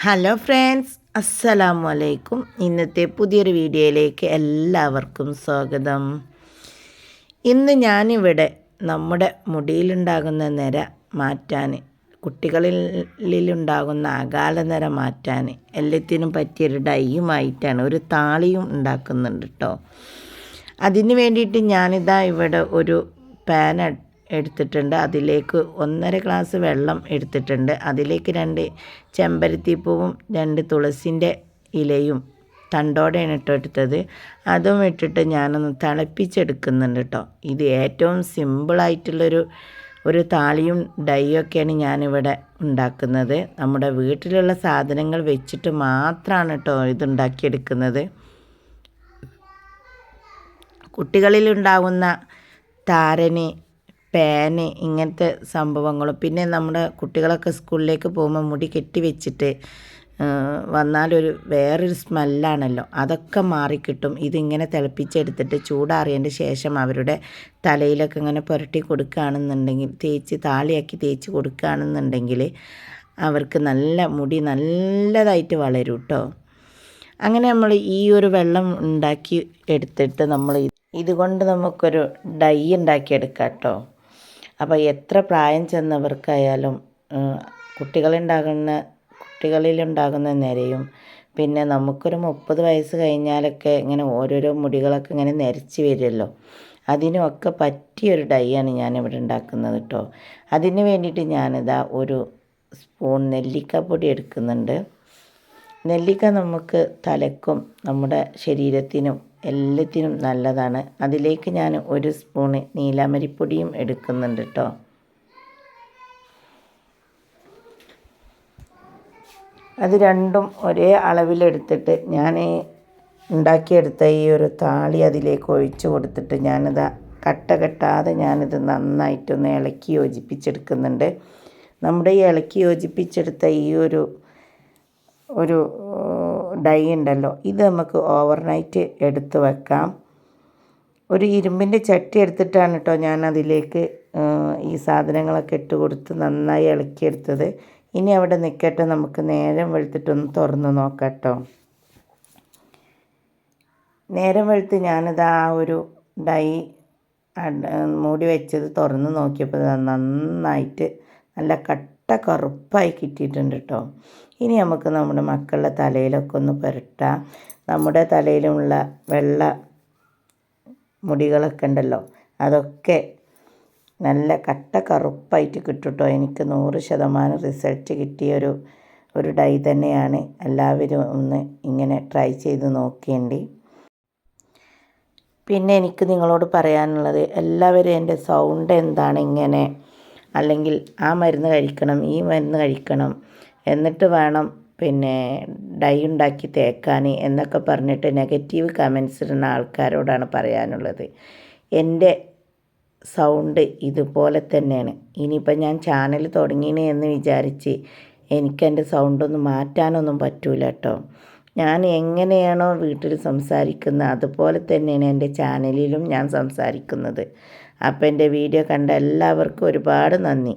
Hello friends അസ്സലാമു അലൈക്കും ഇന്നത്തെ പുതിയൊരു വീഡിയോയിലേക്ക് എല്ലാവർക്കും സ്വാഗതം. ഇന്ന് ഞാനിവിടെ നമ്മുടെ മുടിയിലുണ്ടാകുന്ന നിര മാറ്റാൻ കുട്ടികളിലുണ്ടാകുന്ന അകാല നിര മാറ്റാൻ എല്ലാത്തിനും പറ്റിയൊരു ഡൈയുമായിട്ടാണ് ഒരു താളിയും ഉണ്ടാക്കുന്നുണ്ട് കേട്ടോ അതിന് വേണ്ടിയിട്ട് ഞാനിതാ ഇവിടെ ഒരു പാൻ എടുത്തിട്ടുണ്ട്. അതിലേക്ക് ഒന്നര ഗ്ലാസ് വെള്ളം എടുത്തിട്ടുണ്ട്. അതിലേക്ക് രണ്ട് ചെമ്പരത്തിപ്പൂവും രണ്ട് തുളസിന്റെ ഇലയും തണ്ടോടെയാണ് ഇട്ടോ എടുത്തത്. അതും ഇട്ടിട്ട് ഞാനൊന്ന് തിളപ്പിച്ചെടുക്കുന്നുണ്ട് കേട്ടോ. ഇത് ഏറ്റവും സിമ്പിളായിട്ടുള്ളൊരു ഒരു താളിയും ഡൈയൊക്കെയാണ് ഞാനിവിടെ ഉണ്ടാക്കുന്നത്. നമ്മുടെ വീട്ടിലുള്ള സാധനങ്ങൾ വെച്ചിട്ട് മാത്രമാണ് കേട്ടോ ഇതുണ്ടാക്കിയെടുക്കുന്നത്. കുട്ടികളിലുണ്ടാകുന്ന താരന് പാന് ഇങ്ങനത്തെ സംഭവങ്ങളും. പിന്നെ നമ്മുടെ കുട്ടികളൊക്കെ സ്കൂളിലേക്ക് പോകുമ്പോൾ മുടി കെട്ടി വെച്ചിട്ട് വന്നാലൊരു വേറൊരു സ്മെല്ലാണല്ലോ. അതൊക്കെ മാറിക്കിട്ടും. ഇതിങ്ങനെ തിളപ്പിച്ചെടുത്തിട്ട് ചൂടാറിയതിന്റെ ശേഷം അവരുടെ തലയിലൊക്കെ ഇങ്ങനെ പുരട്ടി കൊടുക്കുകയാണെന്നുണ്ടെങ്കിൽ തേച്ച് താളിയാക്കി തേച്ച് കൊടുക്കുകയാണെന്നുണ്ടെങ്കിൽ അവർക്ക് നല്ല മുടി നല്ലതായിട്ട് വളരും കേട്ടോ അങ്ങനെ നമ്മൾ ഈ ഒരു വെള്ളം ഉണ്ടാക്കി എടുത്തിട്ട് നമ്മൾ ഇതുകൊണ്ട് നമുക്കൊരു ഡൈ ഉണ്ടാക്കിയെടുക്കാം കേട്ടോ അപ്പോൾ എത്ര പ്രായം ചെന്നവർക്കായാലും കുട്ടികളുണ്ടാകുന്ന കുട്ടികളിലുണ്ടാകുന്ന നിരയും പിന്നെ നമുക്കൊരു മുപ്പത് വയസ്സ് കഴിഞ്ഞാലൊക്കെ ഇങ്ങനെ ഓരോരോ മുടികളൊക്കെ ഇങ്ങനെ നിരച്ച് വരുമല്ലോ. അതിനൊക്കെ പറ്റിയൊരു ഡൈയാണ് ഞാനിവിടെ ഉണ്ടാക്കുന്നത് കേട്ടോ. അതിന് വേണ്ടിയിട്ട് ഞാനിതാ ഒരു സ്പൂൺ നെല്ലിക്കപ്പൊടി എടുക്കുന്നുണ്ട്. നെല്ലിക്ക നമുക്ക് തലക്കും നമ്മുടെ ശരീരത്തിനും എല്ലാത്തിനും നല്ലതാണ്. അതിലേക്ക് ഞാൻ ഒരു സ്പൂണ് നീലാമരിപ്പൊടിയും എടുക്കുന്നുണ്ട് കേട്ടോ അത് രണ്ടും ഒരേ അളവിലെടുത്തിട്ട് ഞാൻ ഉണ്ടാക്കിയെടുത്ത ഈ ഒരു താളി അതിലേക്ക് ഒഴിച്ചു കൊടുത്തിട്ട് ഞാനിത് കട്ട കെട്ടാതെ ഞാനിത് നന്നായിട്ടൊന്ന് ഇളക്കി യോജിപ്പിച്ചെടുക്കുന്നുണ്ട്. നമ്മുടെ ഈ ഇളക്കി യോജിപ്പിച്ചെടുത്ത ഈ ഒരു ഒരു ഡൈ ഉണ്ടല്ലോ ഇത് നമുക്ക് ഓവർനൈറ്റ് എടുത്ത് വെക്കാം. ഒരു ഇരുമ്പിന്റെ ചട്ടി എടുത്തിട്ടാണ് കേട്ടോ ഞാൻ അതിലേക്ക് ഈ സാധനങ്ങളൊക്കെ ഇട്ട് കൊടുത്ത് നന്നായി ഇളക്കിയെടുത്തത്. ഇനി അവിടെ നിൽക്കട്ടെ നമുക്ക് നേരം വെളുത്തിട്ടൊന്ന് തുറന്ന് നോക്കാം കേട്ടോ. നേരം വെളുത്ത് ഞാനത് ആ ഒരു ഡൈ മൂടി വെച്ചത് തുറന്ന് നോക്കിയപ്പോൾ നന്നായിട്ട് നല്ല കട്ട കറുപ്പായി കിട്ടിയിട്ടുണ്ട് കേട്ടോ. ഇനി നമുക്ക് നമ്മുടെ മക്കളുടെ തലയിലൊക്കെ ഒന്ന് പുരട്ടാം. നമ്മുടെ തലയിലുള്ള വെള്ള മുടികളൊക്കെ ഉണ്ടല്ലോ അതൊക്കെ നല്ല കട്ട കറുപ്പായിട്ട് കിട്ടുട്ടോ. എനിക്ക് നൂറ് ശതമാനം റിസൾട്ട് കിട്ടിയൊരു ഒരു ഡൈ തന്നെയാണ്. എല്ലാവരും ഒന്ന് ഇങ്ങനെ ട്രൈ ചെയ്ത് നോക്കേണ്ടി. പിന്നെ എനിക്ക് നിങ്ങളോട് പറയാനുള്ളത് എല്ലാവരും എന്റെ സൗണ്ട് എന്താണ് ഇങ്ങനെ? അല്ലെങ്കിൽ ആ മരുന്ന് കഴിക്കണം ഈ മരുന്ന് കഴിക്കണം. എന്നിട്ട് വേണം പിന്നെ ഡൈ ഉണ്ടാക്കി തേക്കാൻ എന്നൊക്കെ പറഞ്ഞിട്ട് നെഗറ്റീവ് കമൻസ് ഇടുന്ന ആൾക്കാരോടാണ് പറയാനുള്ളത്. എന്റെ സൗണ്ട് ഇതുപോലെ തന്നെയാണ്. ഇനിയിപ്പോൾ ഞാൻ ചാനൽ തുടങ്ങിയേ എന്ന് വിചാരിച്ച് എനിക്കെന്റെ സൗണ്ടൊന്നും മാറ്റാനൊന്നും പറ്റൂല കേട്ടോ ഞാൻ എങ്ങനെയാണോ വീട്ടിൽ സംസാരിക്കുന്നത് അതുപോലെ തന്നെയാണ് എന്റെ ചാനലിലും ഞാൻ സംസാരിക്കുന്നത്. അപ്പോൾ എന്റെ വീഡിയോ കണ്ട എല്ലാവർക്കും ഒരുപാട് നന്ദി.